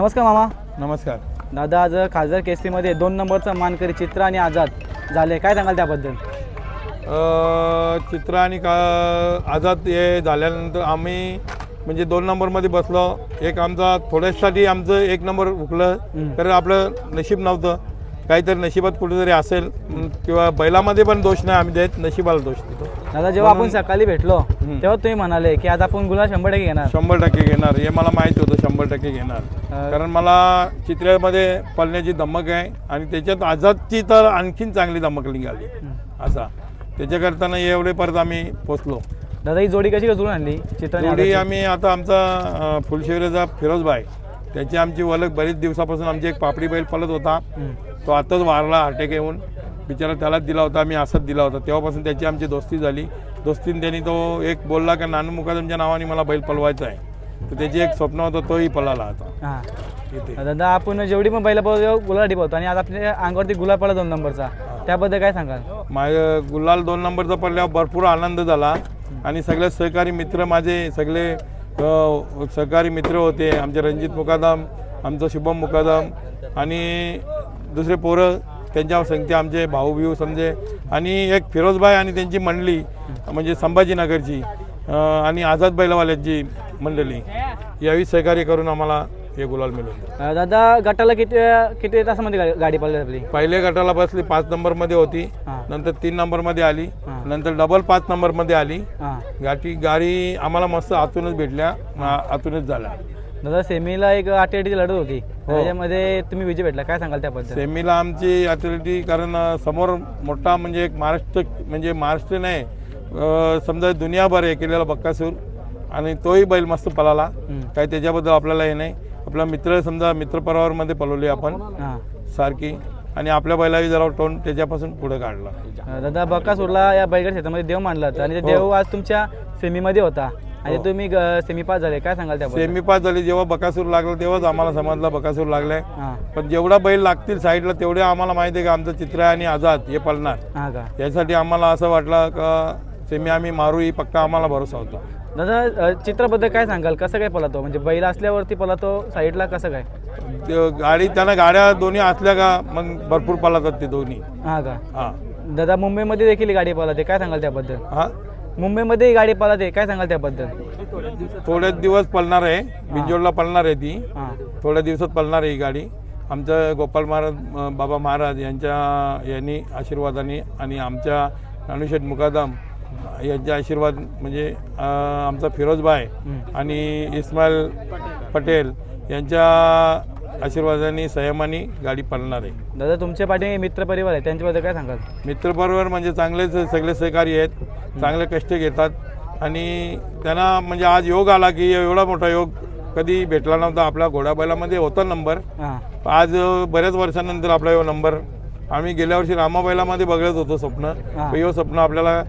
नमस्कार मामा. नमस्कार. दादा आज खासदार केसरीमध्ये दोन नंबरचा मानकरी चित्र आणि आझाद झाले. काय सांगाल त्याबद्दल? चित्र आणि का आझाद हे झाल्यानंतर आम्ही म्हणजे दोन नंबरमध्ये बसलो. एक आमचा थोड्यासाठी आमचं एक नंबर हुकलं. कारण आपलं नशीब नव्हतं. काहीतरी नशिबात कुठेतरी असेल किंवा बैलामध्ये पण दोष नाही आम्ही देत नशिबाला दोष देतो. दादा जेव्हा आपण सकाळी भेटलो तेव्हा तुम्ही म्हणाले की आज आपण गुलाल शंभर टक्के घेणार. शंभर टक्के घेणार हे मला माहिती होतं शंभर टक्के घेणार. कारण मला चित्रामध्ये पळण्याची धमक आहे आणि त्याच्यात आझादची तर आणखीन चांगली धमक निघाली. असा. त्याच्याकरताना एवढे परत आम्ही पोचलो. दादा ही जोडी कशी जुळून आणली? चित्र जोडी? आम्ही आता आमचा फुलशिवरेचा फिरोजबाई. त्याची आमची ओळख बरीच दिवसापासून आमची एक पापडी बैल पळत होता. तो आताच वारला हार्टेक येऊन. बिचारा त्यालाच दिला होता आम्ही असंच दिला होता. तेव्हापासून त्याची आमची दोस्ती झाली. दोस्तीने त्यांनी तो एक बोलला का नानू मुकादमच्या नावाने मला बैल पळवायचा आहे. तर त्याची एक स्वप्न होतं तोही पळाला आता. हा. इथे. दादा आपण जेवढी पण पहिला पाहतो गुलाल टिपवतो आणि आज आपल्या अंगावरती गुलाल पडला दोन नंबरचा. त्याबद्दल काय सांगाल? माझ्या गुलाल दोन नंबरचा पडल्यावर भरपूर आनंद झाला. आणि सगळे सहकारी मित्र माझे सगळे सहकारी मित्र होते आमचे रणजित मुकादम आमचं शुभम मुकादाम आणि दुसरे पोरं त्यांच्या संगते आमचे भाऊ बिऊ समजे. आणि एक फिरोजबाई आणि त्यांची मंडळी म्हणजे संभाजीनगरची आणि आझाद बैलवाल्यांची मंडळी यावी सहकार्य करून आम्हाला हे गुलाल मिळून अं, दादा गटाला किती किती तासामध्ये गा- गाडी पडली आपली? पहिले गटाला बसली पाच नंबरमध्ये होती. हां. नंतर तीन नंबरमध्ये आली. हां. नंतर डबल पाच नंबरमध्ये आली. हां. गाठी गाडी आम्हाला मस्त आतूनच भेटल्या. आ- आतूनच झाल्या. दादा सेमीला एक आठवड्याची लढत होती. त्याच्यामध्ये तुम्ही विजय भेटला. काय सांगाल त्याबद्दल? सेमीला आमची ॲथॉरिटी कारण अ, समोर मोठा म्हणजे एक महाराष्ट्र म्हणजे महाराष्ट्र नाही अ, समजा दुनियाभर हे केलेला बक्कासूर. आणि तोही बैल मस्त पळाला. हम्म. काही त्याच्याबद्दल आपल्याला हे नाही. आपला मित्र समजा मित्रपरावारमध्ये पळवली आपण हां. सारखी. आणि आपल्या बैलाही जरा टोन त्याच्यापासून पुढे काढला. अं, दादा बकासूरला या बैलगड क्षेत्रामध्ये देव मानला होता आणि ते देव आज तुमच्या सेमीमध्ये होता. आणि तुम्ही सेमी पास झाले. काय सांगाल त्याबद्दल? सेमी पास झाली. जेव्हा बकासूर लागला तेव्हाच आम्हाला समजलं बकासूर लागलाय हां. पण जेवढा बैल लागतील साईडला तेवढे आम्हाला माहिती आहे का आमचं चित्र आहे आणि आझाद हे पळणार. हां का? यासाठी आम्हाला असं वाटलं का सेमी आम्ही मारू ही पक्का आम्हाला भरोसा होता. दादा चित्राबद्दल काय सांगाल? कसं काय पळतो? म्हणजे बैल असल्यावरती पळतो साईडला कसं काय? ते गाडी त्यांना गाड्या दोन्ही असल्या का मग भरपूर पळतात ते दोन्ही. हां का? हा. दादा मुंबईमध्ये देखील ही गाडी पळते काय सांगाल त्याबद्दल? हा? मुंबईमध्ये ही गाडी पळते काय सांगाल त्याबद्दल? थोड्याच दिवस पळणार आहे बिंजोडला पळणार आहे ती. हां. थोड्या दिवसात पळणार आहे ही गाडी. आमच्या गोपाल महाराज अं, बाबा महाराज यांच्या यांनी आशीर्वादाने आणि आमच्या नानुशेठ मुकादम यांच्या आशीर्वाद म्हणजे आमचा फिरोजबाई आणि इस्माईल पटेल यांच्या आशीर्वादाने संयमाने गाडी पळणार आहे. दादा तुमच्या पाठी मित्र परिवार आहे त्यांच्याबद्दल काय सांगाल? मित्रबरोबर म्हणजे चांगलेच सगळे सहकारी आहेत चांगले कष्ट घेतात आणि त्यांना म्हणजे आज योग आला की एवढा मोठा योग कधी भेटला नव्हता. आपल्या घोडाबैलामध्ये होता नंबर. आज बऱ्याच वर्षानंतर आपला यो नंबर. आम्ही गेल्या वर्षी रामाबैलामध्ये बघत होतो स्वप्न. हे स्वप्न आपल्याला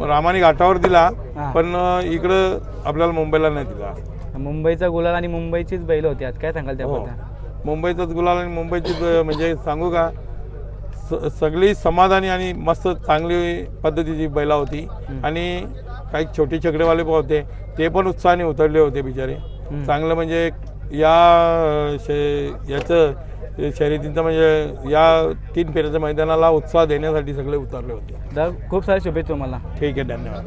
रामाने घाटावर दिला हा. पण इकडं आपल्याला मुंबईला नाही दिला. मुंबईचा गुलाल आणि मुंबईचीच बैल होती. आज काय सांगाल हो. त्याबद्दल मुंबईचाच गुलाल आणि मुंबईची म्हणजे सांगू का स- सगळी समाधानी आणि मस्त चांगली पद्धतीची बैला होती. आणि काही छोटे छकडेवाले पण होते ते पण उत्साहाने उतरले होते बिचारे. चांगलं म्हणजे या शे याचं शर्यतीचं म्हणजे या तीन फेऱ्याच्या मैदानाला उत्साह देण्यासाठी सगळे उतरले होते. खूप सारे शुभेच्छा तुम्हाला. ठीक आहे धन्यवाद.